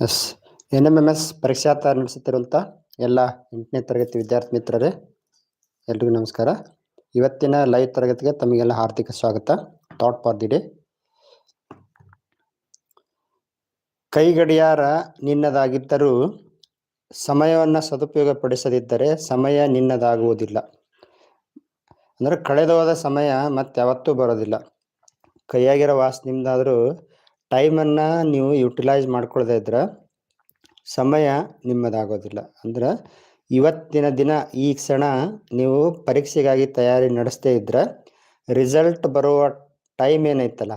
S. N M M S ಪರೀಕ್ಷಾರ್ಥ ನಡೆಸುತ್ತಿರುವಂಥ ಎಲ್ಲ ಎಂಟನೇ ತರಗತಿ ವಿದ್ಯಾರ್ಥಿ ಮಿತ್ರರೇ, ಎಲ್ರಿಗೂ ನಮಸ್ಕಾರ. ಇವತ್ತಿನ ಲೈವ್ ತರಗತಿಗೆ ತಮಗೆಲ್ಲ ಹಾರ್ದಿಕ ಸ್ವಾಗತ. ಥಾಟ್ ಫಾರ್ ದಿ ಡೇ ಕೈ ಗಡಿಯಾರ ನಿನ್ನದಾಗಿದ್ದರೂ ಸಮಯವನ್ನು ಸದುಪಯೋಗಪಡಿಸದಿದ್ದರೆ ಸಮಯ ನಿನ್ನದಾಗುವುದಿಲ್ಲ. ಅಂದರೆ ಕಳೆದು ಹೋದ ಸಮಯ ಮತ್ತೆ ಯಾವತ್ತೂ ಬರೋದಿಲ್ಲ. ಕೈಯಾಗಿರೋ ವಾಸ ನಿಮ್ದಾದರೂ ಟೈಮನ್ನು ನೀವು ಯುಟಿಲೈಸ್ ಮಾಡ್ಕೊಳ್ಳದೆ ಇದ್ರೆ ಸಮಯ ನಿಮ್ಮದಾಗೋದಿಲ್ಲ. ಅಂದ್ರೆ ಇವತ್ತಿನ ದಿನ ಈ ಕ್ಷಣ ನೀವು ಪರೀಕ್ಷೆಗಾಗಿ ತಯಾರಿ ನಡೆಸದೇ ಇದ್ರೆ ರಿಸಲ್ಟ್ ಬರುವ ಟೈಮ್ ಏನೈತಲ್ಲ,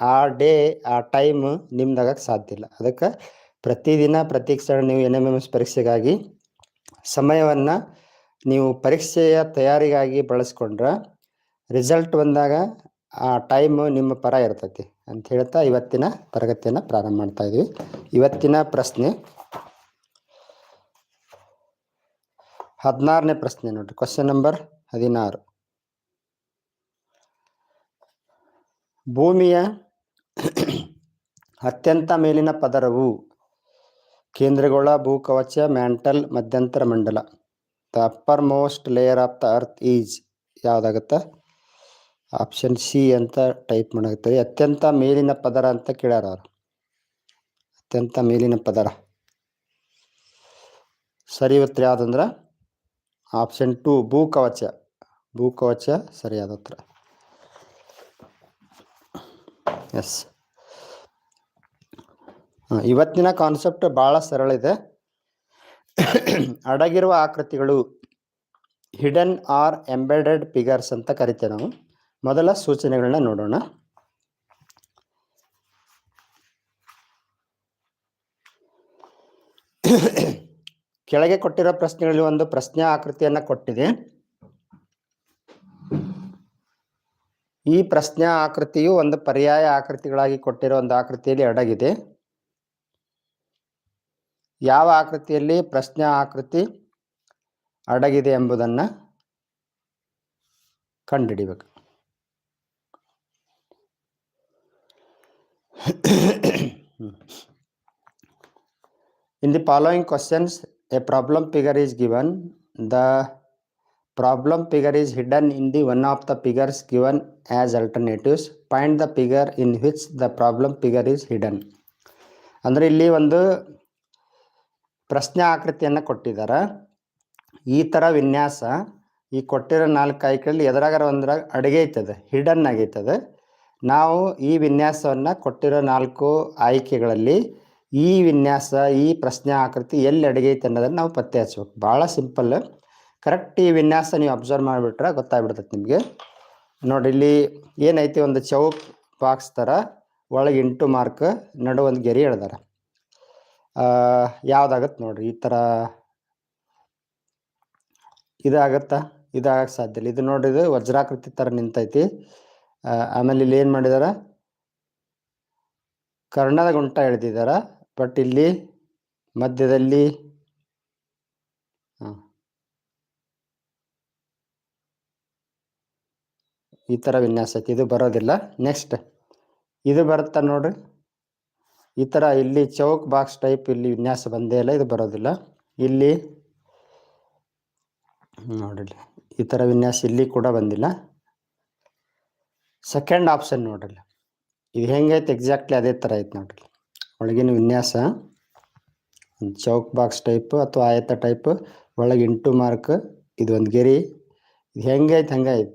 ಆ ಡೇ ಆ ಟೈಮ್ ನಿಮ್ದಾಗಕ್ಕೆ ಸಾಧ್ಯ ಇಲ್ಲ. ಅದಕ್ಕೆ ಪ್ರತಿದಿನ, ಪ್ರತಿ ಕ್ಷಣ ನೀವು ಎನ್ ಎಂ ಎಂ ಎಸ್ ಪರೀಕ್ಷೆಗಾಗಿ ಸಮಯವನ್ನು ನೀವು ಪರೀಕ್ಷೆಯ ತಯಾರಿಗಾಗಿ ಬಳಸ್ಕೊಂಡ್ರೆ ರಿಸಲ್ಟ್ ಬಂದಾಗ ಆ ಟೈಮ್ ನಿಮ್ಮ ಪರ ಇರ್ತೈತಿ. ಅಂತ ಹೇಳ್ತಾ ಇವತ್ತಿನ ತರಗತಿಯನ್ನು ಪ್ರಾರಂಭ ಮಾಡ್ತಾ ಇದ್ದೀವಿ ಇವತ್ತಿನ ಪ್ರಶ್ನೆ. ಹದಿನಾರನೇ ಪ್ರಶ್ನೆ ನೋಡ್ರಿ. ಕ್ವಶನ್ ನಂಬರ್ ಹದಿನಾರು. ಭೂಮಿಯ ಅತ್ಯಂತ ಮೇಲಿನ ಪದರವು ಕೇಂದ್ರಗೋಳ, ಭೂಕವಚ, ಮ್ಯಾಂಟಲ್, ಮಧ್ಯಂತರ ಮಂಡಲ. The uppermost layer of the earth is ಯಾವ್ದಾಗತ್ತ? Option C ಅಂತ ಟೈಪ್ ಮಾಡಿ ಅತ್ಯಂತ ಮೇಲಿನ ಪದರ ಅಂತ ಕೇಳ್ಯಾರ ಅವರು. ಅತ್ಯಂತ ಮೇಲಿನ ಪದರ. ಸರಿ ಉತ್ತರ ಯಾವ್ದಂದ್ರ? ಆಪ್ಷನ್ ಟು ಭೂ ಕವಚ ಭೂ ಕವಚ ಸರಿಯಾದ ಉತ್ತರ. ಎಸ್ ಇವತ್ತಿನ ಕಾನ್ಸೆಪ್ಟ್ ಬಹಳ ಸರಳ ಇದೆ. ಅಡಗಿರುವ ಆಕೃತಿಗಳು ಹಿಡನ್ ಆರ್ ಎಂಬೆಡೆಡ್ ಫಿಗರ್ಸ್ ಅಂತ ಕರಿತೇವೆ ನಾವು. ಮೊದಲ ಸೂಚನೆಗಳನ್ನ ನೋಡೋಣ. ಕೆಳಗೆ ಕೊಟ್ಟಿರೋ ಪ್ರಶ್ನೆಗಳಲ್ಲಿ ಒಂದು ಪ್ರಶ್ನೆ ಆಕೃತಿಯನ್ನ ಕೊಟ್ಟಿದೆ. ಈ ಪ್ರಶ್ನೆ ಆಕೃತಿಯು ಒಂದು ಪರ್ಯಾಯ ಆಕೃತಿಗಳಾಗಿ ಕೊಟ್ಟಿರೋ ಒಂದು ಆಕೃತಿಯಲ್ಲಿ ಅಡಗಿದೆ. ಯಾವ ಆಕೃತಿಯಲ್ಲಿ ಪ್ರಶ್ನೆ ಆಕೃತಿ ಅಡಗಿದೆ ಎಂಬುದನ್ನು ಕಂಡುಹಿಡಿಬೇಕು. In the following questions, a problem figure is given. The problem figure is hidden in the one of the figures given as alternatives. Find the figure in which the problem figure is hidden. ಅಂದರೆ ಇಲ್ಲಿ ಒಂದು ಪ್ರಶ್ನೆ ಆಕೃತಿಯನ್ನು ಕೊಟ್ಟಿದ್ದಾರೆ ಈ ಥರ ವಿನ್ಯಾಸ ಈ ಕೊಟ್ಟಿರೋ ನಾಲ್ಕು ಆಯ್ಕೆಯಲ್ಲಿ ಎದುರಾಗಾರ ಒಂದ್ರಾಗ ಅಡುಗೆ ಐತದೆ ಹಿಡನ್ ಆಗೈತದೆ ನಾವು ಈ ವಿನ್ಯಾಸವನ್ನು ಕೊಟ್ಟಿರೋ ನಾಲ್ಕು ಆಯ್ಕೆಗಳಲ್ಲಿ ಈ ವಿನ್ಯಾಸ, ಈ ಪ್ರಶ್ನೆ ಆಕೃತಿ ಎಲ್ಲಿ ಅಡಗೈತೆ ಅನ್ನೋದನ್ನು ನಾವು ಪತ್ತೆ ಹಚ್ಬೇಕು. ಭಾಳ ಸಿಂಪಲ್. ಕರೆಕ್ಟ್ ಈ ವಿನ್ಯಾಸ ನೀವು ಅಬ್ಸರ್ವ್ ಮಾಡಿಬಿಟ್ರೆ ಗೊತ್ತಾಗ್ಬಿಡ್ತೈತೆ ನಿಮಗೆ. ನೋಡಿ, ಇಲ್ಲಿ ಏನೈತಿ, ಒಂದು ಚೌಕ್ ಬಾಕ್ಸ್ ಥರ ಒಳಗೆ ಇಂಟು ಮಾರ್ಕ್ ನಡು ಒಂದು ಗೆರೆ ಎಳ್ದಾರ. ಯಾವ್ದಾಗತ್ತೆ ನೋಡ್ರಿ, ಈ ಥರ ಇದಾಗತ್ತಾ? ಇದಾಗಕ್ಕೆ ಸಾಧ್ಯ ಇಲ್ಲ. ಇದು ನೋಡ್ರಿ, ಇದು ವಜ್ರಾಕೃತಿ ಥರ ನಿಂತೈತಿ. ಆಮೇಲೆ ಇಲ್ಲಿ ಏನು ಮಾಡಿದಾರ? ಕರ್ಣದ ಗುಂಟ ಎಳೆದಿದ್ದಾರ ಬಟ್ ಇಲ್ಲಿ ಮಧ್ಯದಲ್ಲಿ. ಈ ಥರ ವಿನ್ಯಾಸ ಐತಿ. ಇದು ಬರೋದಿಲ್ಲ. ನೆಕ್ಸ್ಟ್ ಇದು ಬರುತ್ತೆ ನೋಡ್ರಿ? ಈ ಥರ ಇಲ್ಲಿ ಚೌಕ್ ಬಾಕ್ಸ್ ಟೈಪ್ ಇಲ್ಲಿ ವಿನ್ಯಾಸ ಬಂದೇ ಇಲ್ಲ. ಇದು ಬರೋದಿಲ್ಲ. ಇಲ್ಲಿ ನೋಡಿರಿ ಈ ಥರ ವಿನ್ಯಾಸ ಇಲ್ಲಿ ಕೂಡ ಬಂದಿಲ್ಲ. ಸೆಕೆಂಡ್ ಆಪ್ಷನ್ ನೋಡ್ರಿ ಇದು ಹೆಂಗೈತೆ ಎಕ್ಸಾಕ್ಟ್ಲಿ ಅದೇ ಥರ ಐತೆ ನೋಡ್ರಿ. ಒಳಗಿನ ವಿನ್ಯಾಸ ಚೌಕ್ ಬಾಕ್ಸ್ ಟೈಪ್ ಅಥವಾ ಆಯತ ಟೈಪ್ ಒಳಗೆ ಇಂಟು ಮಾರ್ಕ್ ಇದು ಒಂದು ಗೆರಿ. ಇದು ಹೆಂಗೈತೆ, ಹಂಗೈತೆ.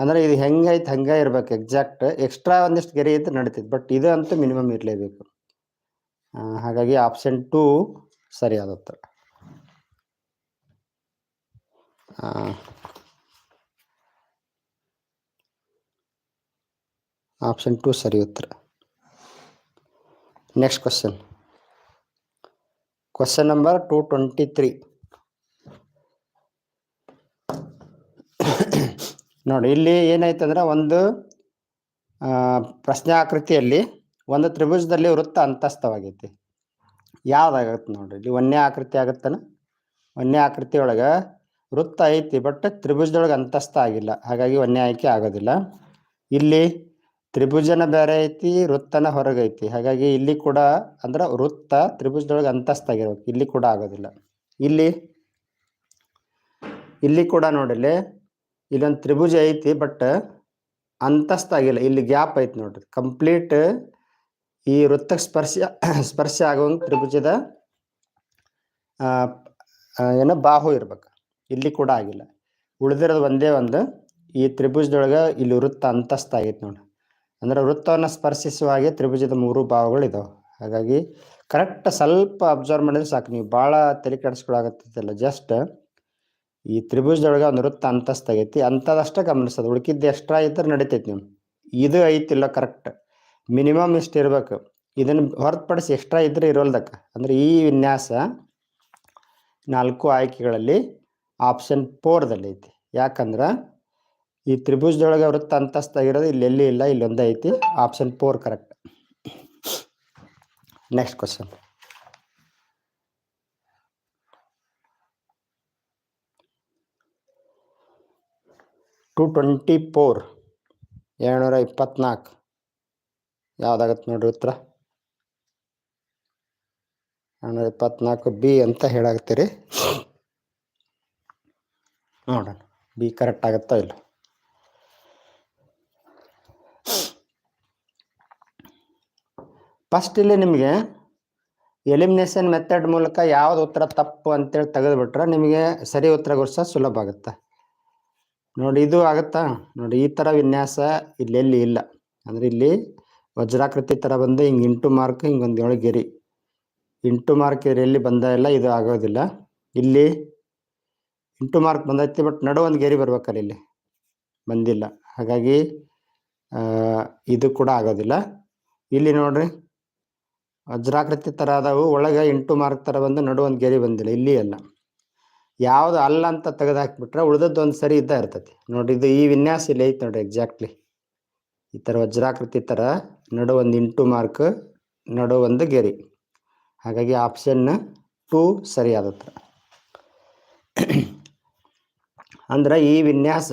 ಅಂದ್ರೆ ಇದು ಹೆಂಗೈತೆ, ಹಂಗೆ ಇರ್ಬೇಕು ಎಕ್ಸಾಕ್ಟ್ ಎಕ್ಸ್ಟ್ರಾ ಒಂದಿಷ್ಟು ಗೆರೆ ಅಂತ ನಡೀತೈತೆ ಬಟ್ ಇದು ಅಂತೂ ಮಿನಿಮಮ್ ಇರಲೇಬೇಕು. ಹಾಗಾಗಿ ಆಪ್ಷನ್ ಟೂ ಸರಿಯಾದ ಉತ್ತರ ಆ, ಆಪ್ಷನ್ ಟು ಸರಿ ಉತ್ತರ. Next question. Question number two twenty three. ನೋಡಿ ಇಲ್ಲಿ ಏನಾಯ್ತಂದ್ರೆ ಒಂದು ಆ, ಪ್ರಶ್ನೆ ಆಕೃತಿಯಲ್ಲಿ ಒಂದು ತ್ರಿಭುಜದಲ್ಲಿ ವೃತ್ತ ಅಂತಸ್ತವಾಗೈತಿ ಯಾವ್ದಾಗತ್ತೆ ನೋಡ್ರಿ ಇಲ್ಲಿ ಒಂದೇ ಆಕೃತಿ ಆಗತ್ತನ? ಒಂದೇ ಆಕೃತಿ ಒಳಗೆ ವೃತ್ತ ಐತಿ ಬಟ್ ತ್ರಿಭುಜದೊಳಗೆ ಅಂತಸ್ಥ ಆಗಿಲ್ಲ ಹಾಗಾಗಿ ಒಂದೇ ಆಯ್ಕೆ ಆಗೋದಿಲ್ಲ. ಇಲ್ಲಿ ತ್ರಿಭುಜನ ಬೇರೆ ಐತಿ, ವೃತ್ತನ ಹೊರಗೈತಿ ಹಾಗಾಗಿ ಇಲ್ಲಿ ಕೂಡ ಅಂದ್ರೆ ವೃತ್ತ ತ್ರಿಭುಜದೊಳಗೆ ಅಂತಸ್ತಾಗಿರ್ಬೇಕು ಇಲ್ಲಿ ಕೂಡ ಆಗೋದಿಲ್ಲ. ಇಲ್ಲಿ ಇಲ್ಲಿ ಕೂಡ ನೋಡಿಲಿ ಇಲ್ಲೊಂದು ತ್ರಿಭುಜ ಐತಿ, ಬಟ್ ಅಂತಸ್ತಾಗಿಲ್ಲ ಇಲ್ಲಿ ಗ್ಯಾಪ್ ಐತಿ ನೋಡ್ರಿ. ಕಂಪ್ಲೀಟ್ ಈ ವೃತ್ತಕ್ಕೆ ಸ್ಪರ್ಶ ಸ್ಪರ್ಶ ಆಗುವಂಗೆ ತ್ರಿಭುಜದ ಏನ ಬಾಹು ಇರ್ಬೇಕು. ಇಲ್ಲಿ ಕೂಡ ಆಗಿಲ್ಲ. ಉಳಿದಿರೋದು ಒಂದೇ ಒಂದು. ಈ ತ್ರಿಭುಜದೊಳಗೆ ಇಲ್ಲಿ ವೃತ್ತ ಅಂತಸ್ತ ಆಗೈತೆ ನೋಡಿ ಅಂದ್ರೆ ವೃತ್ತವನ್ನು ಸ್ಪರ್ಶಿಸುವ ಹಾಗೆ ತ್ರಿಭುಜದ ಮೂರು ಭಾವಗಳು ಇದಾವೆ ಹಾಗಾಗಿ ಕರೆಕ್ಟ್ ಸ್ವಲ್ಪ ಅಬ್ಸರ್ವ್ ಮಾಡಿದ್ರೆ ಸಾಕು. ನೀವು ಭಾಳ ತಲೆ ಕೆಡಿಸ್ಕೊಳಾಗತ್ತಲ್ಲ ಜಸ್ಟ್ ಈ ತ್ರಿಭುಜದೊಳಗೆ ಒಂದು ವೃತ್ತ ಅಂತಸ್ತಾಗೈತಿ ಅಂಥದಷ್ಟೇ ಗಮನಿಸೋದು. ಉಳ್ಕಿದ್ದು ಎಕ್ಸ್ಟ್ರಾ ಇದ್ರೆ ನಡಿತೈತಿ ನೀವು ಇದು ಐತಿಲ್ಲ ಕರೆಕ್ಟ್ ಮಿನಿಮಮ್ ಇಷ್ಟು ಇರಬೇಕು. ಇದನ್ನು ಹೊರತುಪಡಿಸಿ ಎಕ್ಸ್ಟ್ರಾ ಇದ್ರೆ ಇರೋಲ್ದಕ್ಕ. ಅಂದ್ರೆ ಈ ವಿನ್ಯಾಸ ನಾಲ್ಕು ಆಯ್ಕೆಗಳಲ್ಲಿ ಆಪ್ಷನ್ ಫೋರ್ದಲ್ಲಿ ಐತಿ ಯಾಕಂದ್ರೆ ಈ ತ್ರಿಭುಜದೊಳಗೆ ವೃತ್ತ ಅಂತಸ್ತಾಗಿರೋದು ಇಲ್ಲಿ ಎಲ್ಲಿ ಇಲ್ಲ, ಇಲ್ಲಿ ಒಂದೇ ಐತಿ. Option four correct next question two twenty four ಏಳ್ನೂರ ಇಪ್ಪತ್ನಾಲ್ಕು. ಯಾವ್ದಾಗತ್ತೆ ನೋಡ್ರಿ ಉತ್ತರ? ಏಳ್ನೂರ ಇಪ್ಪತ್ನಾಲ್ಕು ಬಿ ಅಂತ ಹೇಳಾಗ್ತೀರಿ ನೋಡೋಣ. ಬಿ ಕರೆಕ್ಟ್ ಆಗುತ್ತೋ ಇಲ್ಲ? ಫಸ್ಟ್ ಇಲ್ಲಿ ನಿಮಗೆ ಎಲಿಮಿನೇಷನ್ ಮೆಥಡ್ ಮೂಲಕ ಯಾವ್ದು ಉತ್ತರ ತಪ್ಪು ಅಂತೇಳಿ ತೆಗೆದುಬಿಟ್ರೆ ನಿಮಗೆ ಸರಿ ಉತ್ತರ ಗೊಳಿಸೋ ಸುಲಭ ಆಗುತ್ತೆ. ನೋಡಿ ಇದು ಆಗುತ್ತಾ? ನೋಡಿ ಈ ಥರ ವಿನ್ಯಾಸ ಇಲ್ಲೆಲ್ಲಿ ಇಲ್ಲ. ಅಂದರೆ ಇಲ್ಲಿ ವಜ್ರಾಕೃತಿ ಥರ ಬಂದು ಹಿಂಗೆ ಇಂಟು ಮಾರ್ಕ್ ಹಿಂಗೆ ಒಂದು ಏಳು ಗೆರಿ. ಇಂಟು ಮಾರ್ಕ್ ಎಲ್ಲಿ ಬಂದ ಇಲ್ಲ ಇದು ಆಗೋದಿಲ್ಲ. ಇಲ್ಲಿ ಇಂಟು ಮಾರ್ಕ್ ಬಂದೈತಿ ಬಟ್ ನಡು ಒಂದು ಗೆರಿ ಬರ್ಬೇಕಲ್ಲ ಇಲ್ಲಿ. ಬಂದಿಲ್ಲ. ಹಾಗಾಗಿ ಇದು ಕೂಡ ಆಗೋದಿಲ್ಲ. ಇಲ್ಲಿ ನೋಡ್ರಿ. ವಜ್ರಾಕೃತಿ ಥರ ಅದಾವು ಒಳಗೆ ಎಂಟು ಮಾರ್ಕ್ ಥರ ಬಂದು ನಡು ಒಂದು ಗೆರೆ ಬಂದಿಲ್ಲ ಇಲ್ಲಿ ಅಲ್ಲ. ಯಾವುದು ಅಲ್ಲ ಅಂತ ತೆಗೆದು ಹಾಕ್ಬಿಟ್ರೆ ಉಳಿದದ್ದು ಒಂದು ಸರಿ ಇದ್ದ ಇರ್ತೈತಿ. ನೋಡಿ ಇದು ಈ ವಿನ್ಯಾಸ ಇಲ್ಲಿ ಐತೆ ನೋಡ್ರಿ ಎಕ್ಸಾಕ್ಟ್ಲಿ ಈ ಥರ ವಜ್ರಾಕೃತಿ ಥರ ನಡು ಒಂದು ಇಂಟು ಮಾರ್ಕ್ ನಡು ಒಂದು ಗೆರಿ. ಹಾಗಾಗಿ ಆಪ್ಷನ್ ಟೂ ಸರಿಯಾದ ಉತ್ತರ ಅಂದ್ರೆ ಈ ವಿನ್ಯಾಸ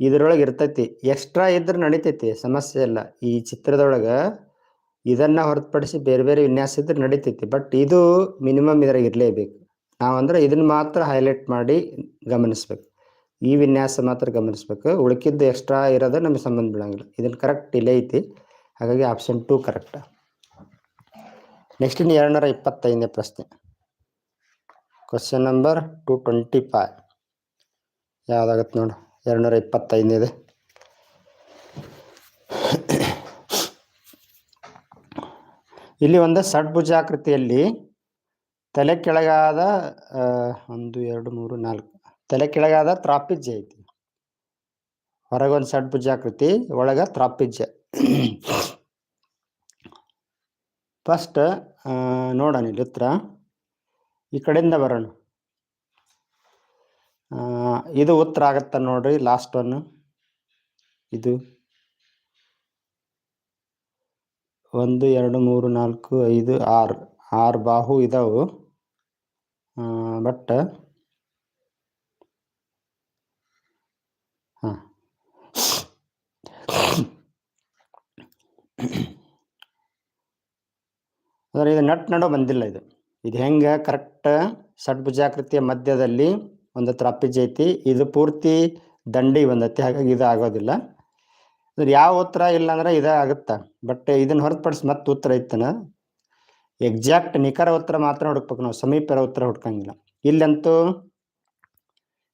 ಇದರೊಳಗೆ ಇರ್ತೈತಿ. ಎಕ್ಸ್ಟ್ರಾ ಇದ್ರೆ ನಡಿತೈತಿ, ಸಮಸ್ಯೆ ಇಲ್ಲ. ಈ ಚಿತ್ರದೊಳಗೆ ಇದನ್ನ ಹೊರತುಪಡಿಸಿ ಬೇರೆ ಬೇರೆ ವಿನ್ಯಾಸ ಇದ್ರೆ ನಡಿತೈತಿ. ಬಟ್ ಇದು ಮಿನಿಮಮ್ ಇದ್ರಾಗ ಇರಲೇಬೇಕು. ನಾವಂದ್ರೆ ಇದನ್ನ ಮಾತ್ರ ಹೈಲೈಟ್ ಮಾಡಿ ಗಮನಿಸ್ಬೇಕು. ಈ ವಿನ್ಯಾಸ ಮಾತ್ರ ಗಮನಿಸ್ಬೇಕು. ಉಳ್ಕಿದ್ದು ಎಕ್ಸ್ಟ್ರಾ ಇರೋದು ನಮಗೆ ಸಂಬಂಧ ಬೀಳಂಗಿಲ್ಲ ಇದನ್ನ ಕರೆಕ್ಟ್ ಇಲ್ಲೇ ಐತಿ. ಹಾಗಾಗಿ ಆಪ್ಷನ್ ಟೂ ಕರೆಕ್ಟ್ ನೆಕ್ಸ್ಟ್ ಇನ್ನು ಎರಡುನೂರ ಇಪ್ಪತ್ತೈದನೇ ಪ್ರಶ್ನೆ. Question number two twenty five ಯಾವುದಾಗತ್ತೆ ನೋಡು. ಎರಡುನೂರ ಇಪ್ಪತ್ತೈದನೇದು ಇಲ್ಲಿ ಒಂದು ಷಡ್ಭುಜಾಕೃತಿಯಲ್ಲಿ ತಲೆ ಕೆಳಗಾದ ಒಂದು, ಎರಡು, ಮೂರು, ನಾಲ್ಕು. ತಲೆ ಕೆಳಗಾದ ತ್ರಾಪಿಜ್ಯ ಐತಿ. ಹೊರಗೊಂದು ಷಡ್ಭುಜಾಕೃತಿ, ಒಳಗ ತ್ರಾಪಿಜ್ಯ. ಫಸ್ಟ್ ನೋಡೋಣ ಇಲ್ಲಿ ಉತ್ತರ. ಈ ಕಡೆಯಿಂದ ಬರೋಣ. ಇದು ಉತ್ತರ ಆಗತ್ತ ನೋಡ್ರಿ ಲಾಸ್ಟ್ ಒನ್ ಇದು. ಒಂದು, ಎರಡು, ಮೂರು, ನಾಲ್ಕು, ಐದು, ಆರು. ಆರು ಬಾಹು ಇದಾವು. ಬಟ್ ಹಾಂ. ಅಂದ್ರೆ ಇದು ನಟ್ ನಡೋ ಬಂದಿಲ್ಲ ಇದು. ಇದು ಹೆಂಗೆ? ಕರೆಕ್ಟ್ ಷಡ್ಭುಜಾಕೃತಿಯ ಮಧ್ಯದಲ್ಲಿ ಒಂದು ತ್ರಾಪಿಜ್ ಐತಿ ಇದು ಪೂರ್ತಿ ದಂಡಿ ಬಂದೈತಿ. ಹಾಗಾಗಿ ಇದು ಆಗೋದಿಲ್ಲ. ಯಾವ ಉತ್ತರ ಇಲ್ಲ ಅಂದ್ರೆ ಇದೇ ಆಗುತ್ತ. ಬಟ್ ಇದನ್ನ ಹೊರತುಪಡಿಸಿ ಮತ್ತೆ ಉತ್ತರ ಇತ್ತನ? ಎಕ್ಸಾಕ್ಟ್ ನಿಖರ ಉತ್ತರ ಮಾತ್ರ ಹುಡುಕ್ಬೇಕು ನಾವು. ಸಮೀಪರ ಉತ್ತರ ಹುಡ್ಕಂಗಿಲ್ಲ. ಇಲ್ಲಂತೂ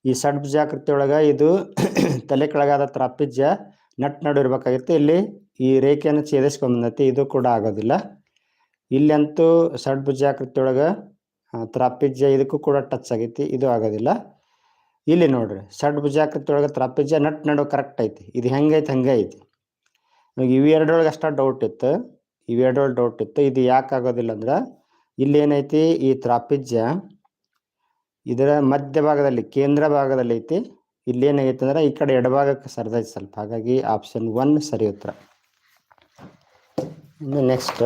ಈ ಷಡ್ಭುಜಾಕೃತಿ ಒಳಗ ಇದು ತಲೆ ಕೆಳಗಾದ ತ್ರಾಪಿಜ ನಟ್ ನಡು ಇರ್ಬೇಕಾಗಿತ್ತು ಇಲ್ಲಿ ಈ ರೇಖೆಯನ್ನು ಛೇದಿಸ್ಕೊಂಡ್ ಬಂದೈತಿ ಇದು ಕೂಡ ಆಗೋದಿಲ್ಲ. ಇಲ್ಲಂತೂ ಷಡ್ಭುಜಾಕೃತಿ ಒಳಗ ತ್ರಾಪಿಜ್ಯ ಇದಕ್ಕೂ ಕೂಡ ಟಚ್ ಆಗೈತಿ ಇದು ಆಗೋದಿಲ್ಲ. ಇಲ್ಲಿ ನೋಡ್ರಿ ಷಡ್ಭುಜಾಕೃತಿ ಒಳಗೆ ತ್ರಾಪಿಜ ನಟ್ ನಡು ಕರೆಕ್ಟ್ ಐತಿ. ಇದು ಹೆಂಗೈತಿ, ಹಂಗೆ ಐತಿ. ನಮಗೆ ಇವು ಎರಡರೊಳಗೆ ಅಷ್ಟ ಡೌಟ್ ಇತ್ತು. ಇವೆರಡರೊಳಗೆ ಡೌಟ್ ಇತ್ತು. ಇದು ಯಾಕೆ ಆಗೋದಿಲ್ಲ ಅಂದ್ರೆ, ಇಲ್ಲಿ ಏನೈತಿ, ಈ ತ್ರಾಪಿಜ್ಯ ಇದರ ಮಧ್ಯ ಭಾಗದಲ್ಲಿ, ಕೇಂದ್ರ ಭಾಗದಲ್ಲಿ ಐತಿ. ಇಲ್ಲಿ ಏನಾಗೈತೆ ಅಂದ್ರೆ, ಈ ಕಡೆ ಎಡಭಾಗಕ್ಕೆ ಸರಿದೈತಿ ಸ್ವಲ್ಪ. ಹಾಗಾಗಿ ಆಪ್ಷನ್ ಒನ್ ಸರಿ ಉತ್ತರ. ನೆಕ್ಸ್ಟ್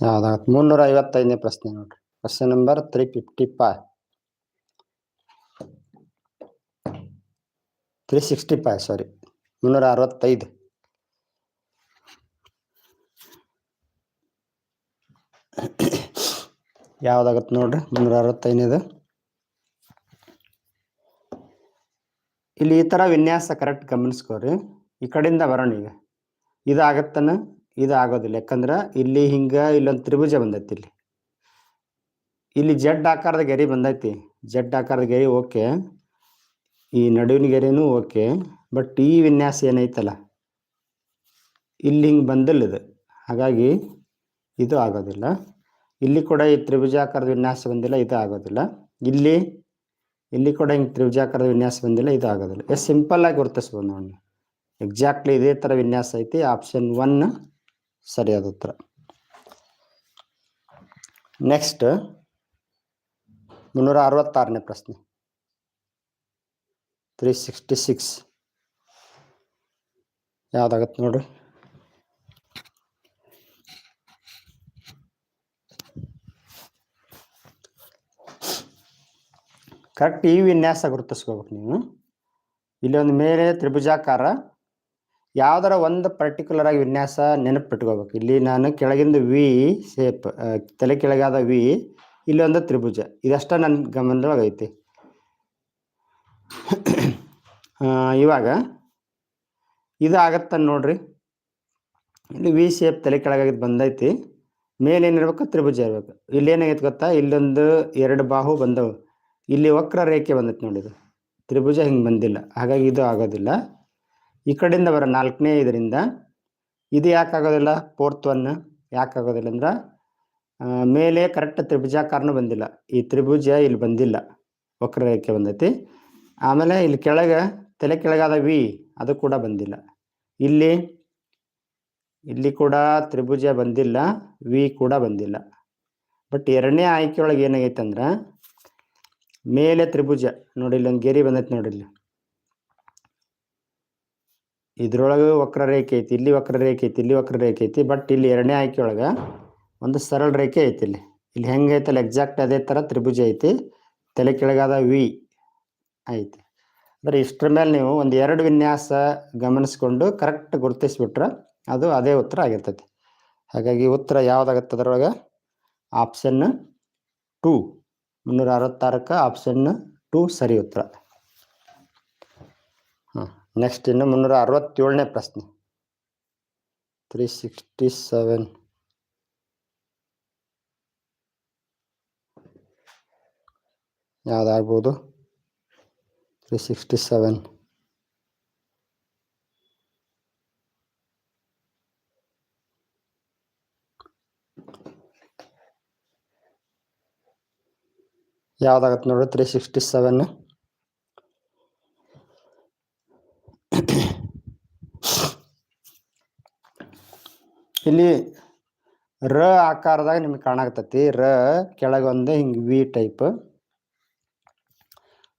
ಯಾವ್ದಾಗತ್ತೆ ಮುನ್ನೂರ ಐವತ್ತೈದನೇ ಪ್ರಶ್ನೆ ನೋಡ್ರಿ. ಪ್ರಶ್ನೆ number three fifty five three sixty five sorry ಮುನ್ನೂರ ಅರವತ್ತೈದು ಯಾವ್ದಾಗತ್ತೆ ನೋಡ್ರಿ? ಮುನ್ನೂರ ಅರವತ್ತೈದನೇದು ಇಲ್ಲಿ ಈ ಥರ ವಿನ್ಯಾಸ ಕರೆಕ್ಟ್ ಗಮನಿಸ್ಕೋರಿ ಈ ಕಡೆಯಿಂದ ಬರೋಣ ಈಗ. ಇದು ಆಗತ್ತನ ಇದು ಆಗೋದಿಲ್ಲ ಯಾಕಂದ್ರೆ ಇಲ್ಲಿ ಹಿಂಗೆ ಇಲ್ಲೊಂದು ತ್ರಿಭುಜ ಬಂದೈತಿ ಇಲ್ಲಿ. ಇಲ್ಲಿ ಜಡ್ ಆಕಾರದ ಗೆರೆ ಬಂದೈತಿ. ಜಡ್ ಆಕಾರದ ಗೆರೆ ಓಕೆ. ಈ ನಡುವಿನ ಗೆರೆನೂ ಓಕೆ. ಬಟ್ ಈ ವಿನ್ಯಾಸ ಏನೈತಲ್ಲ? ಇಲ್ಲಿ ಹಿಂಗೆ ಬಂದಿಲ್ಲ ಇದು. ಹಾಗಾಗಿ ಇದು ಆಗೋದಿಲ್ಲ. ಇಲ್ಲಿ ಕೂಡ ಈ ತ್ರಿಭುಜಾಕಾರದ ವಿನ್ಯಾಸ ಬಂದಿಲ್ಲ, ಇದು ಆಗೋದಿಲ್ಲ. ಇಲ್ಲಿ ಇಲ್ಲಿ ಕೂಡ ಹಿಂಗೆ ತ್ರಿಭುಜಾಕಾರದ ವಿನ್ಯಾಸ ಬಂದಿಲ್ಲ, ಇದು ಆಗೋದಿಲ್ಲ. ಎಷ್ಟು ಸಿಂಪಲ್ ಆಗಿ ಗುರುತಿಸ್ಬೋದು ನೋಡಿ ಎಕ್ಸಾಕ್ಟ್ಲಿ ಇದೇ ಥರ ವಿನ್ಯಾಸ ಐತಿ. ಆಪ್ಷನ್ ಒನ್ ಸರಿಯಾದ ಉತ್ತರ ನೆಕ್ಸ್ಟ್ ಮುನ್ನೂರ ಅರವತ್ತಾರನೇ ಪ್ರಶ್ನೆ. ತ್ರೀ ಸಿಕ್ಸ್ಟಿ ಸಿಕ್ಸ್ ಯಾವ್ದಾಗತ್ತೆ ನೋಡ್ರಿ. ಕರೆಕ್ಟ್ ಈ ವಿನ್ಯಾಸ ಗುರುತಿಸ್ಕೋಬೇಕು ನೀವು. ಇಲ್ಲಿ ಒಂದು ಮೇಲೆ ತ್ರಿಭುಜಾಕಾರ ಯಾವ್ದಾರ ಒಂದು ಪರ್ಟಿಕ್ಯುಲರ್ ಆಗಿ ವಿನ್ಯಾಸ ನೆನಪಿಟ್ಕೋಬೇಕು ಇಲ್ಲಿ ನಾನು ಕೆಳಗಿಂದ ವಿ ಶೇಪ್ ತಲೆ ಕೆಳಗಾದ ವಿ ಇಲ್ಲೊಂದು ತ್ರಿಭುಜ. ಇದಷ್ಟ ನನ್ನ ಗಮನದೊಳಗೆ ಐತಿ ಆ, ಇವಾಗ ಇದು ಆಗತ್ತ ನೋಡ್ರಿ. ಇಲ್ಲಿ ವಿ ಶೇಪ್ ತಲೆ ಕೆಳಗಾಗಿದ್ದು ಬಂದೈತಿ. ಮೇಲೆ ಏನಿರ್ಬೇಕು ತ್ರಿಭುಜ ಇರ್ಬೇಕು. ಇಲ್ಲಿ ಏನಾಗೈತೆ ಗೊತ್ತಾ? ಇಲ್ಲೊಂದು ಎರಡು ಬಾಹು ಬಂದವು. ಇಲ್ಲಿ ವಕ್ರ ರೇಖೆ ಬಂದೈತೆ ನೋಡಿದು ತ್ರಿಭುಜ ಹಿಂಗೆ ಬಂದಿಲ್ಲ. ಹಾಗಾಗಿ ಇದು ಆಗೋದಿಲ್ಲ. ಈ ಕಡೆಯಿಂದ ಬರೋ ನಾಲ್ಕನೇ ಇದರಿಂದ ಇದು ಯಾಕಾಗೋದಿಲ್ಲ? ಫೋರ್ತ್ ಒನ್ ಯಾಕಾಗೋದಿಲ್ಲ ಅಂದ್ರೆ ಮೇಲೆ ಕರೆಕ್ಟ್ ತ್ರಿಭುಜಾಕಾರನೂ ಬಂದಿಲ್ಲ. ಈ ತ್ರಿಭುಜ ಇಲ್ಲಿ ಬಂದಿಲ್ಲ. ವಕ್ರ ರೇಖೆ ಬಂದೈತಿ. ಆಮೇಲೆ ಇಲ್ಲಿ ಕೆಳಗೆ, ತಲೆ ಕೆಳಗಾದ ವಿ ಅದು ಕೂಡ ಬಂದಿಲ್ಲ. ಇಲ್ಲಿ ಇಲ್ಲಿ ಕೂಡ ತ್ರಿಭುಜ ಬಂದಿಲ್ಲ ವಿ ಕೂಡ ಬಂದಿಲ್ಲ. ಬಟ್ ಎರಡನೇ ಆಯ್ಕೆಯೊಳಗೆ ಏನಾಗೈತೆ ಅಂದ್ರೆ ಮೇಲೆ ತ್ರಿಭುಜ, ನೋಡಿ ಒಂದು ಗೆರೆ ಬಂದೈತೆ ನೋಡಿ ಇಲ್ಲಿ. ಇದ್ರೊಳಗೆ ವಕ್ರರೇಖೆ ಐತಿ, ಇಲ್ಲಿ ವಕ್ರರೇಖೆ ಐತಿ, ಇಲ್ಲಿ ವಕ್ರರೇಖೆ ಐತಿ ಬಟ್ ಇಲ್ಲಿ ಎರಡನೇ ಆಯ್ಕೆ ಒಳಗೆ ಒಂದು ಸರಳ ರೇಖೆ ಐತಿ ಇಲ್ಲಿ. ಇಲ್ಲಿ ಹೆಂಗೆ ಐತಲ್ಲ ಎಕ್ಸಾಕ್ಟ್ ಅದೇ ಥರ ತ್ರಿಭುಜ ಐತಿ, ತಲೆ ಕೆಳಗಾದ ವಿ ಐತಿ. ಅಂದ್ರೆ ಇಷ್ಟರ ಮೇಲೆ ನೀವು ಒಂದು ಎರಡು ವಿನ್ಯಾಸ ಗಮನಿಸ್ಕೊಂಡು ಕರೆಕ್ಟ್ ಗುರುತಿಸ್ಬಿಟ್ರೆ ಅದು ಅದೇ ಉತ್ತರ ಆಗಿರ್ತೈತಿ. ಹಾಗಾಗಿ ಉತ್ತರ ಯಾವುದಾಗತ್ತೆ ಅದರೊಳಗೆ? ಆಪ್ಷನ್ ಟೂ ಮುನ್ನೂರ ಅರವತ್ತಾರಕ್ಕೆ ಆಪ್ಷನ್ ಟೂ ಸರಿ ಉತ್ತರ. ಹಾಂ. ನೆಕ್ಸ್ಟ್ ಇನ್ನು ಮುನ್ನೂರ ಅರವತ್ತೇಳನೇ ಪ್ರಶ್ನೆ. ತ್ರೀ ಸಿಕ್ಸ್ಟಿ ಸೆವೆನ್ ಯಾವುದಾಗ್ಬೋದು? ತ್ರೀ ಸಿಕ್ಸ್ಟಿ ಸೆವೆನ್ ಯಾವ್ದಾಗತ್ತೆ ನೋಡ್ರಿ ತ್ರೀ ಸಿಕ್ಸ್ಟಿ ಸೆವೆನ್ ಇಲ್ಲಿ ರ ಆಕಾರದಾಗ ನಿಮ್ಗೆ ಕಾಣಾಕತ್ತೈತಿ. ರ ಕೆಳಗೊಂದು ಹಿಂಗೆ ವಿ ಟೈಪ್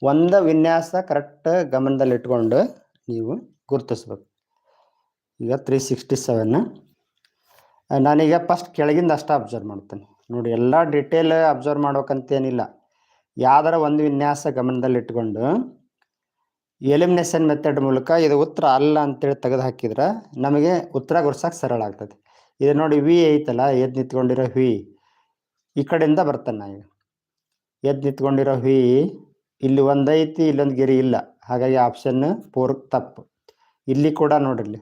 ಒಂದ ವಿನ್ಯಾಸ ಕರೆಕ್ಟ್ ಗಮನದಲ್ಲಿ ಇಟ್ಕೊಂಡು ನೀವು ಗುರುತಿಸ್ಬೇಕು. ಈಗ ತ್ರೀ ಸಿಕ್ಸ್ಟಿ ಸೆವೆನ್ ನಾನೀಗ ಫಸ್ಟ್ ಕೆಳಗಿಂದ ಅಷ್ಟೇ ಅಬ್ಸರ್ವ್ ಮಾಡ್ತೇನೆ. ನೋಡಿ, ಎಲ್ಲ ಡಿಟೇಲ್ ಅಬ್ಸರ್ವ್ ಮಾಡ್ಬೇಕಂತೇನಿಲ್ಲ. ಯಾವ್ದಾರ ಒಂದು ವಿನ್ಯಾಸ ಗಮನದಲ್ಲಿ ಇಟ್ಕೊಂಡು ಎಲಿಮಿನೇಷನ್ ಮೆಥಡ್ ಮೂಲಕ ಇದು ಉತ್ತರ ಅಲ್ಲ ಅಂತೇಳಿ ತೆಗೆದು ಹಾಕಿದ್ರೆ ನಮಗೆ ಉತ್ತರ ಗುರ್ಸಕ್ಕೆ ಸರಳ ಆಗ್ತದೆ ಇದು ನೋಡಿ ವಿ ಐತಲ್ಲ ಎದ್ದು ನಿಂತ್ಕೊಂಡಿರೋ ಹುಯಿ ಈ ಕಡೆಯಿಂದ ಬರ್ತಾನೆ ಈಗ ಎದ್ದು ನಿಂತ್ಕೊಂಡಿರೋ ಹುಯಿ ಇಲ್ಲಿ ಒಂದೈತಿ ಇಲ್ಲೊಂದು ಗೆರೆ ಇಲ್ಲ. ಹಾಗಾಗಿ ಆಪ್ಷನ್ ಫೋರ್ ತಪ್ಪು. ಇಲ್ಲಿ ಕೂಡ ನೋಡಿರಿ,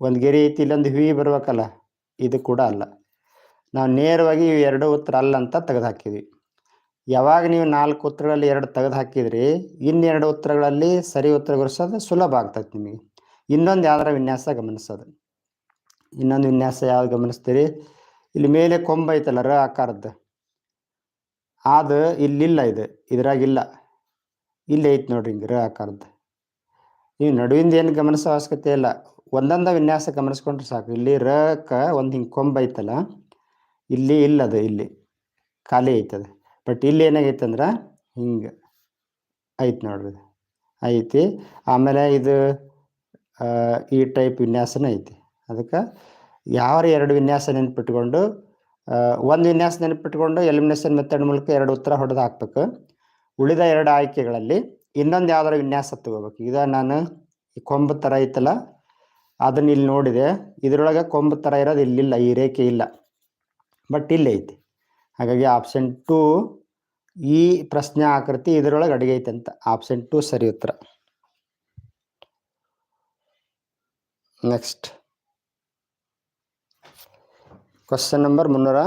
ಒಂದು ಗೆರೆ ಐತಿ, ಇಲ್ಲೊಂದು ಹುಯಿ ಬರ್ಬೇಕಲ್ಲ. ಇದು ಕೂಡ ಅಲ್ಲ. ನಾವು ನೇರವಾಗಿ ಇವು ಎರಡು ಉತ್ತರ ಅಲ್ಲ ಅಂತ ತೆಗೆದು ಹಾಕಿದ್ವಿ ಯಾವಾಗ ನೀವು ನಾಲ್ಕು ಉತ್ತರಗಳಲ್ಲಿ ಎರಡು ತೆಗೆದು ಹಾಕಿದ್ರಿ ಇನ್ನೆರಡು ಉತ್ತರಗಳಲ್ಲಿ ಸರಿ ಉತ್ತರ ಗುರಿಸೋದು ಸುಲಭ ಆಗ್ತೈತೆ ನಿಮಗೆ. ಇನ್ನೊಂದು ಯಾವ್ದಾರ ವಿನ್ಯಾಸ ಗಮನಿಸೋದು. ಇನ್ನೊಂದು ವಿನ್ಯಾಸ ಯಾವ್ದು ಗಮನಿಸ್ತೀರಿ? ಇಲ್ಲಿ ಮೇಲೆ ಕೊಂಬ ಐತಲ್ಲ ರ ಆಕಾರದ್ದು ಅದು ಇಲ್ಲಿಲ್ಲ ಇದು. ಇದ್ರಾಗಿಲ್ಲ ಇಲ್ಲಿ. ಐತೆ ನೋಡ್ರಿ ಹಿಂಗೆ ರ ಆಕಾರದ್ದು ನೀವು ನಡುವಿಂದ ಏನು ಗಮನಿಸೋ ಅವಶ್ಯಕತೆ ಇಲ್ಲ. ಒಂದೊಂದ ವಿನ್ಯಾಸ ಗಮನಿಸ್ಕೊಂಡ್ರೆ ಸಾಕು. ಇಲ್ಲಿ ರಕ ಒಂದು ಹಿಂಗೆ ಕೊಂಬ ಐತಲ್ಲ. ಇಲ್ಲಿ ಇಲ್ಲದು ಇಲ್ಲಿ. ಖಾಲಿ ಐತದ ಬಟ್ ಇಲ್ಲಿ ಏನಾಗೈತಂದ್ರೆ ಹಿಂಗೆ ಐತೆ ನೋಡ್ರಿ. ಐತಿ. ಆಮೇಲೆ ಇದು ಈ ಟೈಪ್ ವಿನ್ಯಾಸನೂ ಐತಿ. ಅದಕ್ಕೆ ಯಾವ ಎರಡು ವಿನ್ಯಾಸ ನೆನ್ಪಿಟ್ಕೊಂಡು ಒಂದು ವಿನ್ಯಾಸ ನೆನಪಿಟ್ಕೊಂಡು ಎಲಿಮಿನೇಷನ್ ಮೆಥಡ್ ಮೂಲಕ ಎರಡು ಉತ್ತರ ಹೊಡೆದು ಹಾಕ್ಬೇಕು. ಉಳಿದ ಎರಡು ಆಯ್ಕೆಗಳಲ್ಲಿ ಇನ್ನೊಂದು ಯಾವ್ದಾರ ವಿನ್ಯಾಸ ತಗೋಬೇಕು. ಈಗ ನಾನು ಈ ಕೊಂಬು ಥರ ಐತಲ್ಲ, ಅದನ್ನ ಇಲ್ಲಿ ನೋಡಿದೆ. ಇದರೊಳಗೆ ಕೊಂಬು ಥರ ಇರೋದು ಇಲ್ಲಿಲ್ಲ, ಈ ರೇಖೆ ಇಲ್ಲ. ಬಟ್ ಇಲ್ಲೇ ಐತಿ. ಹಾಗಾಗಿ ಆಪ್ಷನ್ ಟು ಈ ಪ್ರಶ್ನೆ ಆಕೃತಿ ಇದರೊಳಗೆ ಅಡಿಗೆ ಐತೆ ಅಂತ. ಆಪ್ಷನ್ ಟು ಸರಿ ಉತ್ತರ. ನೆಕ್ಸ್ಟ್ ಕ್ವಶನ್ ನಂಬರ್ ಮುನ್ನೂರ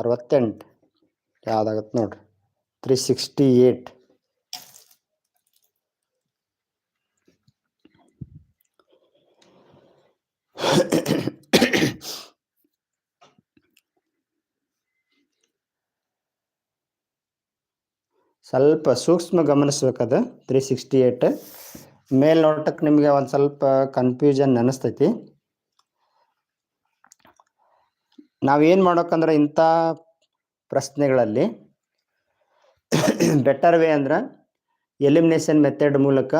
ಅರವತ್ತೆಂಟು. ಯಾವ್ದಾಗತ್ತೆ ನೋಡ್ರಿ. ತ್ರೀ ಸಿಕ್ಸ್ಟಿ ಏಟ್ ಸ್ವಲ್ಪ ಸೂಕ್ಷ್ಮ ಗಮನಿಸ್ಬೇಕದು. ತ್ರೀ ಸಿಕ್ಸ್ಟಿ ಏಟ್ ಮೇಲ್ನೋಟಕ್ಕೆ ನಿಮಗೆ ಒಂದು ಸ್ವಲ್ಪ ಕನ್ಫ್ಯೂಷನ್ ಅನಿಸ್ತೈತಿ. ನಾವೇನು ಮಾಡ್ಬೇಕಂದ್ರೆ ಇಂಥ ಪ್ರಶ್ನೆಗಳಲ್ಲಿ ಬೆಟರ್ ವೇ ಅಂದ್ರೆ ಎಲಿಮಿನೇಷನ್ ಮೆಥಡ್ ಮೂಲಕ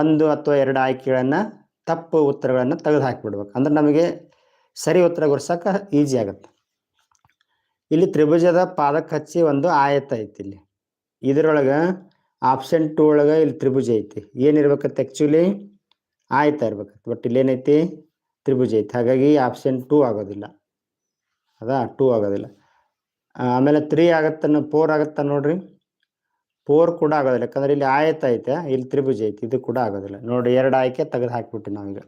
ಒಂದು ಅಥವಾ ಎರಡು ಆಯ್ಕೆಗಳನ್ನು, ತಪ್ಪು ಉತ್ತರಗಳನ್ನು ತೆಗೆದು ಹಾಕಿಬಿಡ್ಬೇಕು ಅಂದ್ರೆ ನಮಗೆ ಸರಿ ಉತ್ತರ ಗುರ್ಸಕ್ಕೆ ಈಸಿ ಆಗುತ್ತೆ. ಇಲ್ಲಿ ತ್ರಿಭುಜದ ಪಾದಕ್ಕೆ ಹಚ್ಚಿ ಒಂದು ಆಯತ ಐತಿ ಇಲ್ಲಿ. ಇದರೊಳಗೆ ಆಪ್ಷನ್ ಟು ಒಳಗೆ ಇಲ್ಲಿ ತ್ರಿಭುಜ ಐತಿ. ಏನಿರ್ಬೇಕತ್ತೆ ಆ್ಯಕ್ಚುಲಿ ಆಯ್ತಾ ಇರ್ಬೇಕತ್ತೆ. ಬಟ್ ಇಲ್ಲಿ ಏನೈತಿ ತ್ರಿಭುಜ ಐತಿ. ಹಾಗಾಗಿ ಆಪ್ಷನ್ ಟೂ ಆಗೋದಿಲ್ಲ. ಅದಾ ಟೂ ಆಗೋದಿಲ್ಲ. ಆಮೇಲೆ ತ್ರೀ ಆಗತ್ತ ಫೋರ್ ಆಗತ್ತ ನೋಡ್ರಿ. ಫೋರ್ ಕೂಡ ಆಗೋದಿಲ್ಲ. ಯಾಕಂದ್ರೆ ಇಲ್ಲಿ ಆಯತ ಐತೆ, ಇಲ್ಲಿ ತ್ರಿಭುಜ ಐತೆ, ಇದು ಕೂಡ ಆಗೋದಿಲ್ಲ. ನೋಡಿ ಎರಡು ಆಯ್ಕೆ ತೆಗೆದು ಹಾಕ್ಬಿಟ್ಟು ನಾವೀಗ.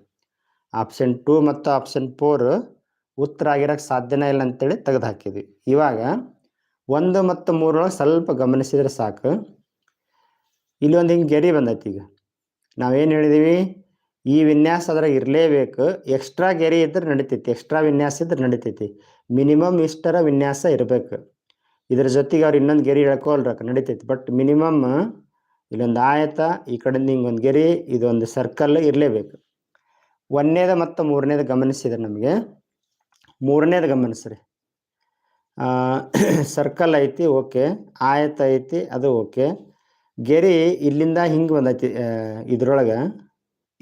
ಆಪ್ಷನ್ ಟೂ ಮತ್ತು ಆಪ್ಷನ್ ಫೋರ್ ಉತ್ತರ ಆಗಿರೋಕ್ಕೆ ಸಾಧ್ಯನೇ ಇಲ್ಲ ಅಂತೇಳಿ ತೆಗೆದು ಹಾಕಿದ್ವಿ. ಇವಾಗ ಒಂದು ಮತ್ತು ಮೂರೊಳಗೆ ಸ್ವಲ್ಪ ಗಮನಿಸಿದ್ರೆ ಸಾಕು. ಇಲ್ಲಿ ಒಂದು ಹಿಂಗೆ ಗೆರಿ ಬಂದೈತಿ ಈಗ. ನಾವೇನು ಹೇಳಿದೀವಿ? ಈ ವಿನ್ಯಾಸ ಅದ್ರಾಗ ಇರಲೇಬೇಕು. ಎಕ್ಸ್ಟ್ರಾ ಗೆರಿ ಇದ್ರೆ ನಡಿತೈತಿ ಎಕ್ಸ್ಟ್ರಾ ವಿನ್ಯಾಸ ಇದ್ರೆ ನಡಿತೈತಿ. ಮಿನಿಮಮ್ ಇಷ್ಟರ ವಿನ್ಯಾಸ ಇರಬೇಕು. ಇದ್ರ ಜೊತೆಗೆ ಅವ್ರು ಇನ್ನೊಂದು ಗೆರಿ ಹೇಳ್ಕೊಳ್ರಕ್ಕ ನಡಿತೈತಿ. ಬಟ್ ಮಿನಿಮಮ್ ಇಲ್ಲೊಂದು ಆಯತ, ಈ ಕಡೆಯಿಂದ ಹಿಂಗೊಂದು ಗೆರಿ, ಇದೊಂದು ಸರ್ಕಲ್ ಇರಲೇಬೇಕು. ಒಂದನೇದು ಮತ್ತು ಮೂರನೇದು ಗಮನಿಸಿದ್ರೆ ನಮಗೆ? ಮೂರನೇದು ಗಮನಿಸ್ರಿ. ಸರ್ಕಲ್ ಐತಿ ಓಕೆ ಆಯತ ಐತಿ, ಅದು ಓಕೆ ಗೆರಿ ಇಲ್ಲಿಂದ ಹಿಂಗೆ ಬಂದೈತಿ ಇದ್ರೊಳಗೆ.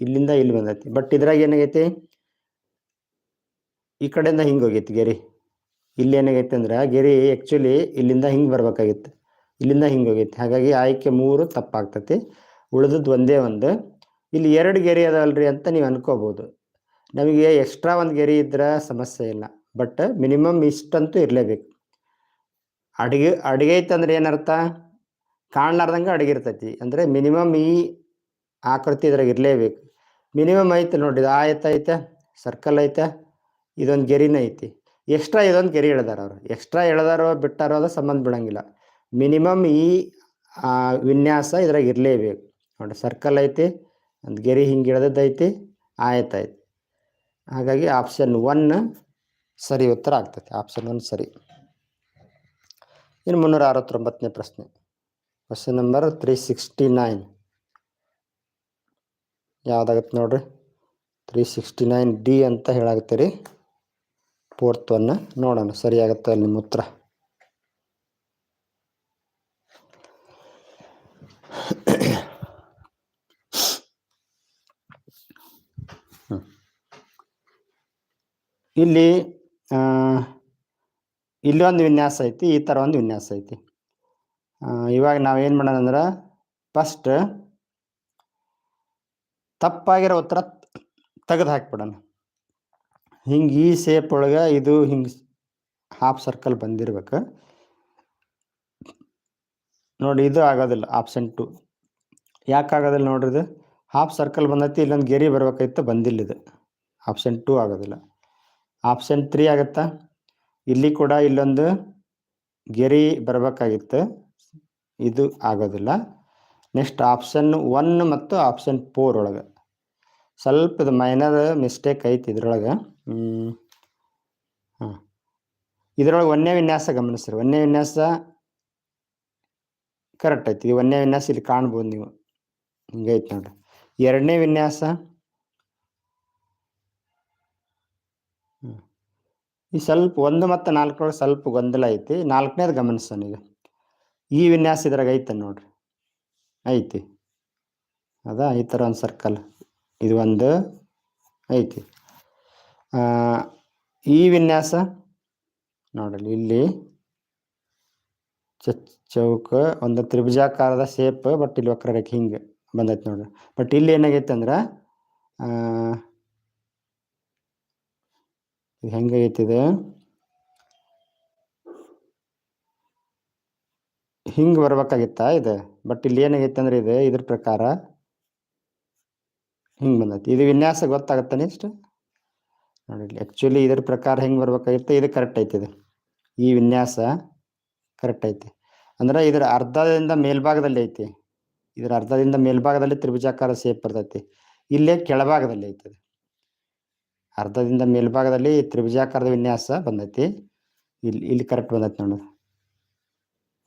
ಇಲ್ಲಿಂದ ಇಲ್ಲಿ ಬಂದೈತಿ. ಬಟ್ ಇದ್ರಾಗ ಏನಾಗೈತಿ? ಈ ಕಡೆಯಿಂದ ಹಿಂಗೆ ಹೋಗೈತಿ ಗೆರಿ. ಇಲ್ಲಿ ಏನಾಗೈತೆ ಅಂದ್ರೆ ಗೆರಿ ಆ್ಯಕ್ಚುಲಿ ಇಲ್ಲಿಂದ ಹಿಂಗೆ ಬರ್ಬೇಕಾಗಿತ್ತು. ಇಲ್ಲಿಂದ ಹಿಂಗೆ ಹೋಗೈತಿ. ಹಾಗಾಗಿ ಆಯ್ಕೆ ಮೂರು ತಪ್ಪಾಗ್ತತಿ. ಉಳಿದದ್ದು ಒಂದೇ ಒಂದು. ಇಲ್ಲಿ ಎರಡು ಗೆರೆ ಅದಲ್ರಿ ಅಂತ ನೀವು ಅನ್ಕೋಬೋದು. ನಮಗೆ ಎಕ್ಸ್ಟ್ರಾ ಒಂದು ಗೆರೆ ಇದ್ರೆ ಸಮಸ್ಯೆ ಇಲ್ಲ. ಬಟ್ ಮಿನಿಮಮ್ ಇಷ್ಟಂತೂ ಇರಲೇಬೇಕು. ಅಡಿಗೆ, ಅಡುಗೆ ಐತಂದ್ರೆ ಏನರ್ಥ? ಕಾಣ್ಲಾರ್ದಂಗೆ ಅಡುಗೆ ಇರ್ತೈತಿ. ಅಂದರೆ ಮಿನಿಮಮ್ ಈ ಆಕೃತಿ ಇದ್ರಾಗ ಇರಲೇಬೇಕು. ಮಿನಿಮಮ್ ಐತೆ ನೋಡಿ ಆಯತ ಐತೆ ಸರ್ಕಲ್ ಐತೆ, ಇದೊಂದು ಗೆರಿನ ಐತಿ. ಎಕ್ಸ್ಟ್ರಾ ಇದೊಂದು ಗೆರೆ ಎಳ್ದಾರ ಅವರು. ಎಕ್ಸ್ಟ್ರಾ ಎಳ್ದಾರೋ ಬಿಟ್ಟಾರೋ ಅದು ಸಂಬಂಧ ಬಿಡಂಗಿಲ್ಲ. ಮಿನಿಮಮ್ ಈ ವಿನ್ಯಾಸ ಇದ್ರಾಗ ಇರಲೇಬೇಕು. ನೋಡಿ ಸರ್ಕಲ್ ಐತಿ, ಒಂದು ಗೆರೆ ಹಿಂಗೆ ಐತಿ, ಆಯತ ಐತಿ. ಹಾಗಾಗಿ ಆಪ್ಷನ್ ಒನ್ ಸರಿ ಉತ್ತರ ಆಗ್ತೈತಿ. ಆಪ್ಷನ್ ಒನ್ ಸರಿ. ಇನ್ನು ಮುನ್ನೂರ ಅರವತ್ತೊಂಬತ್ತನೇ ಪ್ರಶ್ನೆ. Question number three sixty nine ಯಾವ್ದಾಗತ್ತೆ ನೋಡ್ರಿ? ತ್ರೀ ಸಿಕ್ಸ್ಟಿ ನೈನ್ ಡಿ ಅಂತ ಹೇಳಾಗತ್ತೀರಿ ಫೋರ್ತ್ ಒನ್ನ ನೋಡೋಣ, ಸರಿ ಆಗತ್ತೆ ಅಲ್ಲಿ ನಿಮ್ಮ ಉತ್ತರ. ಇಲ್ಲಿ ಇಲ್ಲಿ ಒಂದು ವಿನ್ಯಾಸ ಐತಿ, ಈ ಥರ ಒಂದು ವಿನ್ಯಾಸ ಐತಿ. ಇವಾಗ ಇವಾಗ ಏನು ಮಾಡೋಣ ಅಂದ್ರೆ ಫಸ್ಟ್ ತಪ್ಪಾಗಿರೋ ಉತ್ತರ ತೆಗೆದು ಹಾಕ್ಬಿಡೋಣ. ಹಿಂಗೆ ಈ ಸೇಪ್ ಒಳಗೆ ಇದು ಹಿಂಗೆ ಹಾಫ್ ಸರ್ಕಲ್ ಬಂದಿರ್ಬೇಕು. ನೋಡಿ ಇದು ಆಗೋದಿಲ್ಲ ಆಪ್ಷನ್ ಟು ಯಾಕೆ ಆಗೋದಿಲ್ಲ ನೋಡ್ರಿ ಇದು? ಹಾಫ್ ಸರ್ಕಲ್ ಬಂದೈತಿ, ಇಲ್ಲೊಂದು ಗೆರಿ ಬರ್ಬೇಕಾಗಿತ್ತು ಬಂದಿಲ್ಲ ಇದು. ಆಪ್ಷನ್ ಟೂ ಆಗೋದಿಲ್ಲ. ಆಪ್ಷನ್ ತ್ರೀ ಆಗುತ್ತಾ? ಇಲ್ಲಿ ಕೂಡ ಇಲ್ಲೊಂದು ಗೆರಿ ಬರಬೇಕಾಗಿತ್ತು. ಇದು ಆಗೋದಿಲ್ಲ. ನೆಕ್ಸ್ಟ್ ಆಪ್ಷನ್ ಒನ್ ಮತ್ತು ಆಪ್ಷನ್ ಫೋರ್ ಒಳಗೆ. ಸ್ವಲ್ಪ ಇದು ಮೈನರ್ ಮಿಸ್ಟೇಕ್ ಐತಿ ಇದ್ರೊಳಗೆ. ಹಾಂ. ಇದ್ರೊಳಗೆ ಒಂದೇ ವಿನ್ಯಾಸ ಗಮನಿಸ್ರಿ. ಒಂದೇ ವಿನ್ಯಾಸ ಕರೆಕ್ಟ್ ಐತಿ. ಈ ಒಂದೇ ವಿನ್ಯಾಸ ಇಲ್ಲಿ ಕಾಣ್ಬೋದು ನೀವು. ಹಿಂಗೈತಿ ನೋಡ್ರಿ. ಎರಡನೇ ವಿನ್ಯಾಸ. ಈ ಸ್ವಲ್ಪ ಒಂದು ಮತ್ತು ನಾಲ್ಕರೊಳಗೆ ಸ್ವಲ್ಪ ಗೊಂದಲ ಐತಿ. ನಾಲ್ಕನೇದು ಗಮನಿಸೋಣ ಈಗ. ಈ ವಿನ್ಯಾಸ ಇದ್ರಾಗ ಐತೆ ನೋಡ್ರಿ. ಐತಿ. ಅದಾ ಈ ಥರ ಒಂದು ಸರ್ಕಲ್ ಇದು ಒಂದು ಐತಿ. ಈ ವಿನ್ಯಾಸ ನೋಡಲಿ ಇಲ್ಲಿ ಚೌಕ, ಒಂದು ತ್ರಿಭುಜಾಕಾರದ ಶೇಪ್ ಬಟ್ ಇಲ್ಲಿ ವಕ್ರರೇಖೆ ಹಿಂಗೆ ಬಂದೈತೆ ನೋಡ್ರಿ. ಬಟ್ ಇಲ್ಲಿ ಏನಾಗೈತೆ ಅಂದ್ರೆ ಇದು ಇದು? ಹಿಂಗೆ ಬರ್ಬೇಕಾಗಿತ್ತ ಇದು? ಬಟ್ ಇಲ್ಲಿ ಏನಾಗೈತೆ ಅಂದ್ರೆ ಇದು, ಇದ್ರ ಪ್ರಕಾರ ಹಿಂಗೆ ಬಂದೈತಿ? ಇದು ವಿನ್ಯಾಸ ಗೊತ್ತಾಗತ್ತಾನೆ ನೆಕ್ಸ್ಟ್ ನೋಡಿ ಆ್ಯಕ್ಚುಲಿ ಇದ್ರ ಪ್ರಕಾರ ಹೆಂಗೆ ಬರ್ಬೇಕಾಗಿತ್ತು, ಇದು ಕರೆಕ್ಟ್ ಐತಿ ಇದು. ಈ ವಿನ್ಯಾಸ ಕರೆಕ್ಟ್ ಐತಿ. ಅಂದ್ರೆ ಇದರ ಅರ್ಧದಿಂದ ಮೇಲ್ಭಾಗದಲ್ಲಿ ಐತಿ. ಇದರ ಅರ್ಧದಿಂದ ಮೇಲ್ಭಾಗದಲ್ಲಿ ತ್ರಿಭುಜಾಕಾರ ಸೇಪ್ ಬರ್ತೈತಿ. ಇಲ್ಲೇ ಕೆಳಭಾಗದಲ್ಲಿ ಐತಿ ಅದು. ಅರ್ಧದಿಂದ ಮೇಲ್ಭಾಗದಲ್ಲಿ ತ್ರಿಭುಜಾಕಾರದ ವಿನ್ಯಾಸ ಬಂದೈತಿ. ಇಲ್ಲಿ ಇಲ್ಲಿ ಕರೆಕ್ಟ್ ಬಂದೈತಿ ನೋಡಿ.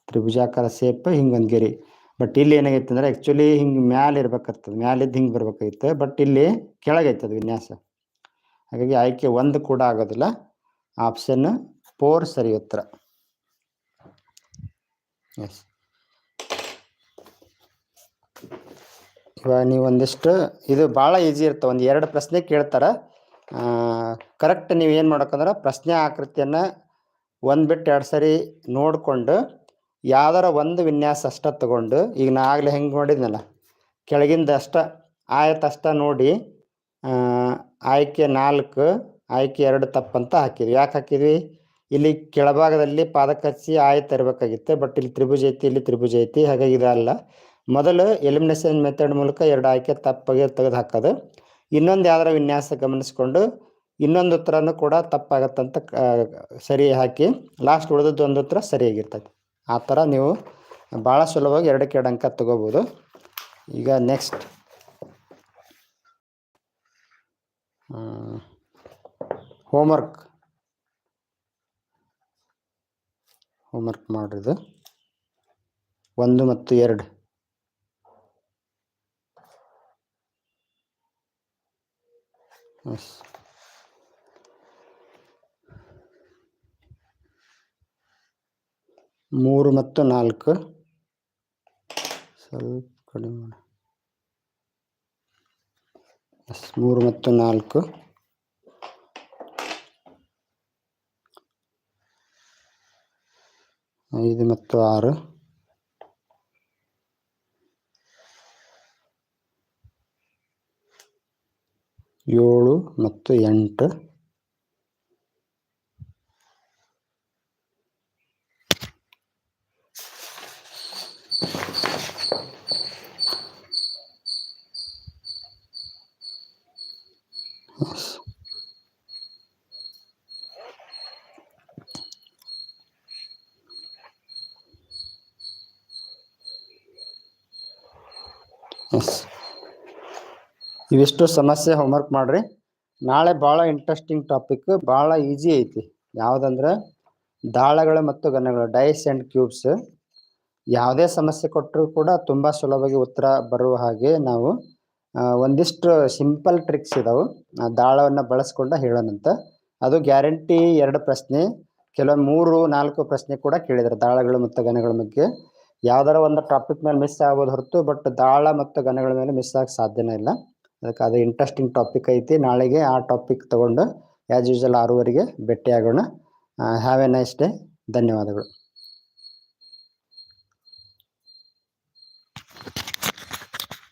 ತ್ರಿಭುಜಾಕಾರ ಸೇಪ್ ಹಿಂಗೊಂದ್ ಗೆರಿ. ಬಟ್ ಇಲ್ಲಿ ಏನಾಗೈತೆ ಅಂದ್ರೆ ಆ್ಯಕ್ಚುಲಿ ಹಿಂಗೆ ಮ್ಯಾಲೆ ಇರ್ಬೇಕಾಗ್ತದೆ. ಮ್ಯಾಲಿದ್ದು ಹಿಂಗೆ ಬರ್ಬೇಕಾಗಿತ್ತು. ಬಟ್ ಇಲ್ಲಿ ಕೆಳಗೈತೆ ಅದು ವಿನ್ಯಾಸ. ಹಾಗಾಗಿ ಆಯ್ಕೆ ಒಂದು ಕೂಡ ಆಗೋದಿಲ್ಲ. ಆಪ್ಷನ್ ಫೋರ್ ಸರಿ ಉತ್ತರ. ಎಸ್ ಇವಾಗ ನೀವು ಒಂದಿಷ್ಟು, ಇದು ಭಾಳ ಈಸಿ ಇರ್ತವೆ ಒಂದು ಎರಡು ಪ್ರಶ್ನೆ ಕೇಳ್ತಾರೆ. ಕರೆಕ್ಟ್ ನೀವು ಏನು ಮಾಡ್ಬೇಕಂದ್ರೆ ಪ್ರಶ್ನೆ ಆಕೃತಿಯನ್ನು ಒಂದು ಬಿಟ್ಟು ಎರಡು ಸರಿ ನೋಡಿಕೊಂಡು ಯಾವ್ದಾರ ಒಂದು ವಿನ್ಯಾಸ ಅಷ್ಟ ತಗೊಂಡು ಈಗ ನಾ ಆಗಲೇ ಹೆಂಗೆ ನೋಡಿದ್ನಲ್ಲ ಕೆಳಗಿಂದ ಅಷ್ಟ ಆಯತ ಅಷ್ಟ ನೋಡಿ ಆಯ್ಕೆ ನಾಲ್ಕು, ಆಯ್ಕೆ ಎರಡು ತಪ್ಪಂತ ಹಾಕಿದ್ವಿ. ಯಾಕೆ ಹಾಕಿದ್ವಿ? ಇಲ್ಲಿ ಕೆಳಭಾಗದಲ್ಲಿ ಪಾದಕ್ಕೆ ಹಚ್ಚಿ ಆಯತ ಬಟ್ ಇಲ್ಲಿ ತ್ರಿಭುಜ ಐತಿ ಇಲ್ಲಿ ತ್ರಿಭುಜ ಐತಿ ಹಾಗಾಗಿ ಇದಲ್ಲ ಮೊದಲು ಎಲಿಮಿನೇಷನ್ ಮೆಥಡ್ ಮೂಲಕ ಎರಡು ಆಯ್ಕೆ ತಪ್ಪಾಗಿ ತೆಗೆದು ಹಾಕೋದು. ಇನ್ನೊಂದು ಯಾವ್ದಾರ ವಿನ್ಯಾಸ ಗಮನಿಸ್ಕೊಂಡು ಇನ್ನೊಂದು ಉತ್ತರನೂ ಕೂಡ ತಪ್ಪಾಗತ್ತಂತ ಸರಿ ಹಾಕಿ ಲಾಸ್ಟ್ ಉಳಿದದ್ದು ಒಂದು ಉತ್ತರ ಸರಿಯಾಗಿರ್ತೈತಿ. ಆ ಥರ ನೀವು ಭಾಳ ಸುಲಭವಾಗಿ ಎರಡಕ್ಕೆ ಎರಡು ಅಂಕ ತಗೋಬೋದು. ಈಗ ನೆಕ್ಸ್ಟ್ ಹೋಮ್ವರ್ಕ್ ಹೋಮ್ವರ್ಕ್ ಮಾಡಿದ್ದು. ಒಂದು ಮತ್ತು ಎರಡು. ಎಸ್ ಮೂರು ಮತ್ತು ನಾಲ್ಕು. ಸ್ವಲ್ಪ ಕಡಿಮೆ ಮಾಡಿ. ಮೂರು ಮತ್ತು ನಾಲ್ಕು. ಐದು ಮತ್ತು ಆರು. ಏಳು ಮತ್ತು ಎಂಟು. ಎಸ್ ಇವಿಷ್ಟು ಸಮಸ್ಯೆ ಹೋಮ್ವರ್ಕ್ ಮಾಡ್ರಿ. ನಾಳೆ ಭಾಳ ಇಂಟ್ರೆಸ್ಟಿಂಗ್ ಟಾಪಿಕ್ ಭಾಳ ಈಸಿ ಐತಿ. ಯಾವುದಂದ್ರೆ ದಾಳಗಳು ಮತ್ತು ಗನಗಳು ಡೈಸ್ ಆ್ಯಂಡ್ ಕ್ಯೂಬ್ಸ್ ಯಾವುದೇ ಸಮಸ್ಯೆ ಕೊಟ್ಟರೂ ಕೂಡ ತುಂಬ ಸುಲಭವಾಗಿ ಉತ್ತರ ಬರುವ ಹಾಗೆ ನಾವು ಒಂದಿಷ್ಟು ಸಿಂಪಲ್ ಟ್ರಿಕ್ಸ್ ಇದಾವೆ. ದಾಳವನ್ನು ಬಳಸ್ಕೊಂಡು ಹೇಳೋಣಂತ ಅದು ಗ್ಯಾರಂಟಿ ಎರಡು ಪ್ರಶ್ನೆ, ಕೆಲವೊಂದು ಮೂರು ನಾಲ್ಕು ಪ್ರಶ್ನೆ ಕೂಡ ಕೇಳಿದ್ರು ದಾಳಗಳು ಮತ್ತು ಗನಗಳ ಬಗ್ಗೆ. ಯಾವ್ದಾರ ಒಂದು ಟಾಪಿಕ್ ಮೇಲೆ ಮಿಸ್ ಆಗ್ಬೋದು ಹೊರತು ಬಟ್ ದಾಳ ಮತ್ತು ಗನಗಳ ಮೇಲೆ ಮಿಸ್ ಆಗಕ್ಕೆ ಸಾಧ್ಯನೇ ಇಲ್ಲ. ಅದಕ್ಕೆ ಅದು ಇಂಟ್ರೆಸ್ಟಿಂಗ್ ಟಾಪಿಕ್ ಐತಿ. ನಾಳೆಗೆ ಆ ಟಾಪಿಕ್ ತಗೊಂಡು ಆ್ಯಸ್ ಯೂಶಲ್ ಆರೂವರೆಗೆ ಭೇಟಿ ಆಗೋಣ ಹ್ಯಾವ್ ಎ ನೈಸ್ ಡೇ ಧನ್ಯವಾದಗಳು.